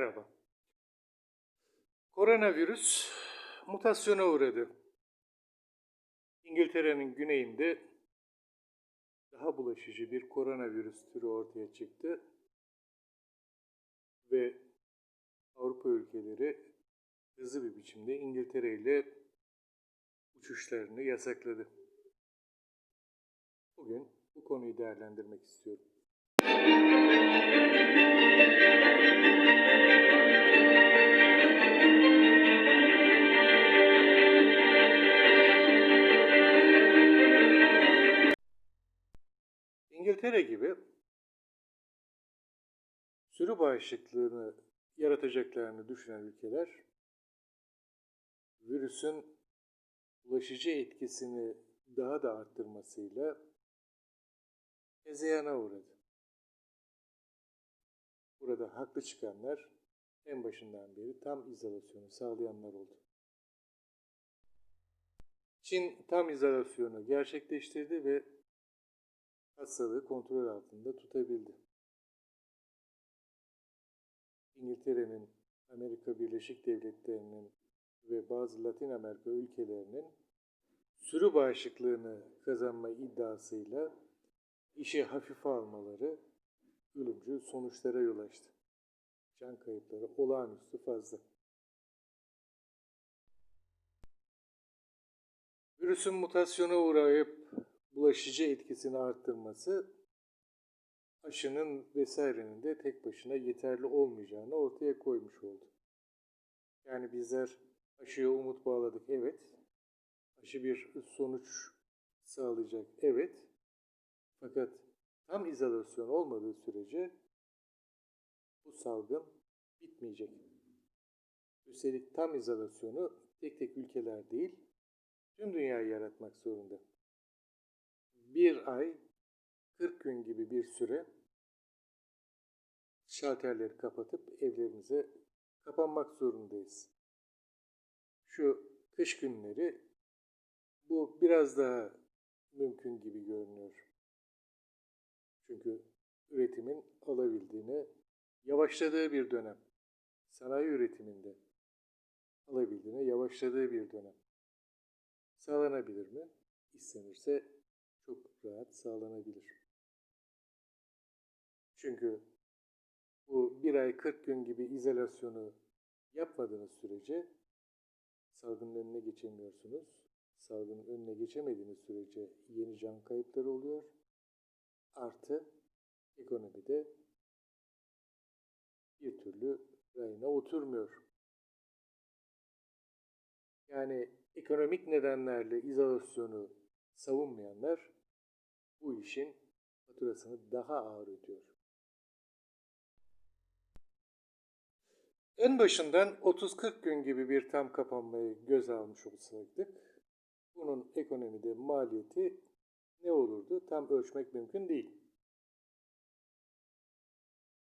Merhaba. Koronavirüs mutasyona uğradı. İngiltere'nin güneyinde daha bulaşıcı bir koronavirüs türü ortaya çıktı ve Avrupa ülkeleri hızlı bir biçimde İngiltere ile uçuşlarını yasakladı. Bugün bu konuyu değerlendirmek istiyorum. İngiltere gibi sürü bağışıklığını yaratacaklarını düşünen ülkeler virüsün bulaşıcı etkisini daha da arttırmasıyla hezeyana uğradı. Burada haklı çıkanlar en başından beri tam izolasyonu sağlayanlar oldu. Çin tam izolasyonu gerçekleştirdi ve hastalığı kontrol altında tutabildi. İngiltere'nin, Amerika Birleşik Devletleri'nin ve bazı Latin Amerika ülkelerinin sürü bağışıklığını kazanma iddiasıyla işi hafife almaları ölümcül sonuçlara yol açtı. Can kayıpları olağanüstü fazla. Virüsün mutasyona uğrayıp bulaşıcı etkisini arttırması aşının vesairenin de tek başına yeterli olmayacağını ortaya koymuş oldu. Yani bizler aşıya umut bağladık evet. Aşı bir sonuç sağlayacak evet. Fakat tam izolasyon olmadığı sürece bu salgın bitmeyecek. Üstelik tam izolasyonu tek tek ülkeler değil, tüm dünyayı yaratmak zorunda. Bir ay, 40 gün gibi bir süre şalterleri kapatıp evlerimize kapanmak zorundayız. Şu kış günleri bu biraz daha mümkün gibi görünüyor. Çünkü üretimin alabildiğine yavaşladığı bir dönem. Sanayi üretiminde alabildiğine yavaşladığı bir dönem. Sağlanabilir mi? İstenirse çok rahat sağlanabilir. Çünkü bu bir ay 40 gün gibi izolasyonu yapmadığınız sürece salgının önüne geçemiyorsunuz. Salgının önüne geçemediğiniz sürece yeni can kayıpları oluyor. Artı ekonomide bir türlü rayına oturmuyor. Yani ekonomik nedenlerle izolasyonu savunmayanlar bu işin faturasını daha ağır ödüyor. En başından 30-40 gün gibi bir tam kapanmayı göz almış olsaydık, bunun ekonomide maliyeti ne olurdu tam ölçmek mümkün değil.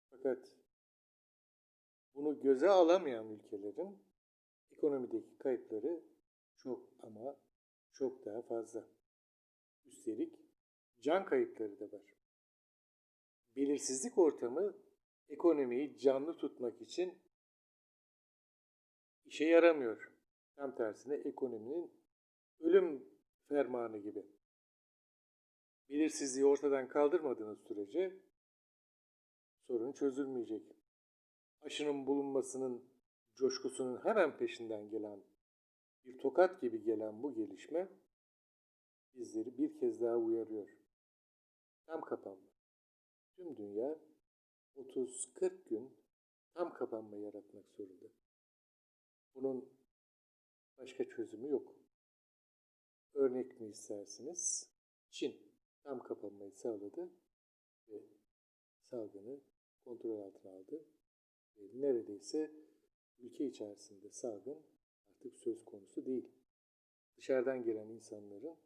Fakat bunu göze alamayan ülkelerin ekonomideki kayıpları çok ama çok daha fazla. Üstelik can kayıpları da var. Belirsizlik ortamı ekonomiyi canlı tutmak için işe yaramıyor. Tam tersine ekonominin ölüm fermanı gibi. Belirsizliği ortadan kaldırmadığınız sürece sorun çözülmeyecek. Aşının bulunmasının coşkusunun hemen peşinden gelen bir tokat gibi gelen bu gelişme bizleri bir kez daha uyarıyor. Tam kapanma. Tüm dünya 30-40 gün tam kapanma yaratmak zorunda. Bunun başka çözümü yok. Örnek mi istersiniz? Çin tam kapanmayı sağladı ve salgını kontrol altına aldı. Ve neredeyse ülke içerisinde salgın artık söz konusu değil. Dışarıdan gelen insanların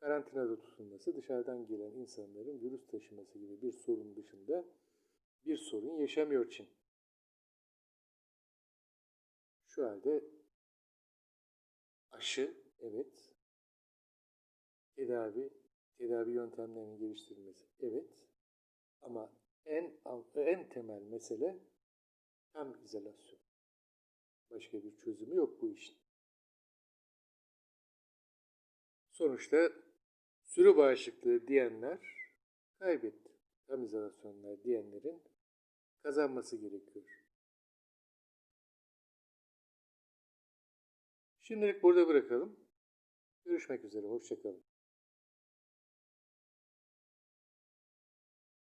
karantinada tutulması, dışarıdan gelen insanların virüs taşıması gibi bir sorun dışında bir sorun yaşamıyor Çin. Şu halde aşı, evet. Tedavi, tedavi yöntemlerinin geliştirilmesi, evet. Ama en en temel mesele Tam izolasyon. Başka bir çözümü yok bu işin. Sonuçta sürü bağışıklığı diyenler kaybetti. Tam izolasyonlar diyenlerin kazanması gerekiyor. Şimdilik burada bırakalım. Görüşmek üzere, hoşçakalın.